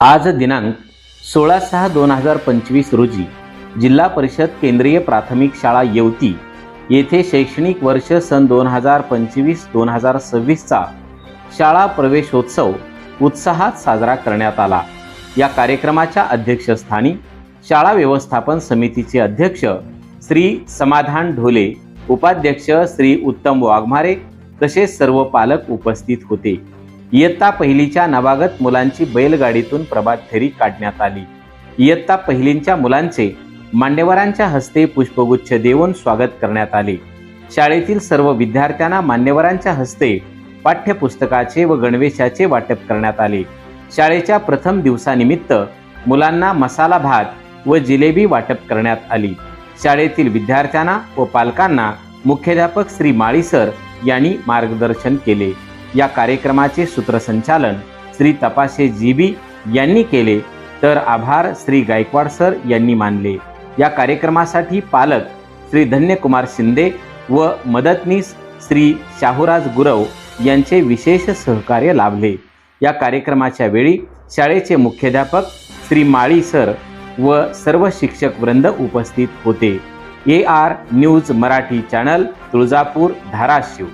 आज दिनांक सोळा सहा दोन हजार पंचवीस रोजी जिल्हा परिषद केंद्रीय प्राथमिक शाळा येवती येथे शैक्षणिक वर्ष सन दोन हजार पंचवीस दोन हजार सव्वीसचा शाळा प्रवेशोत्सव उत्साहात साजरा करण्यात आला. या कार्यक्रमाच्या अध्यक्षस्थानी शाळा व्यवस्थापन समितीचे अध्यक्ष श्री समाधान ढोले उपाध्यक्ष श्री उत्तम वाघमारे तसेच सर्व पालक उपस्थित होते. इयत्ता पहिलीच्या नवागत मुलांची बैलगाडीतून प्रभात फेरी काढण्यात आली. इयत्ता पहिलींच्या मुलांचे मान्यवरांच्या हस्ते पुष्पगुच्छ देऊन स्वागत करण्यात आले. शाळेतील सर्व विद्यार्थ्यांना मान्यवरांच्या हस्ते पाठ्यपुस्तकाचे व गणवेशाचे वाटप करण्यात आले. शाळेच्या प्रथम दिवसानिमित्त मुलांना मसाला भात व जिलेबी वाटप करण्यात आली. शाळेतील विद्यार्थ्यांना व पालकांना मुख्याध्यापक श्री माळीसर यांनी मार्गदर्शन केले. या कार्यक्रमाचे सूत्रसंचालन श्री तपाशे जीबी यांनी केले. तर आभार श्री गायकवाड सर यांनी मानले. या कार्यक्रमासाठी पालक श्री धन्यकुमार शिंदे व मदतनीस श्री शाहूराज गुरव यांचे विशेष सहकार्य लाभले. या कार्यक्रमाच्या वेळी शाळेचे मुख्याध्यापक श्री माळी सर व सर्व शिक्षक वृंद उपस्थित होते. A R news Marathi channel Tuljapur Dharashiv.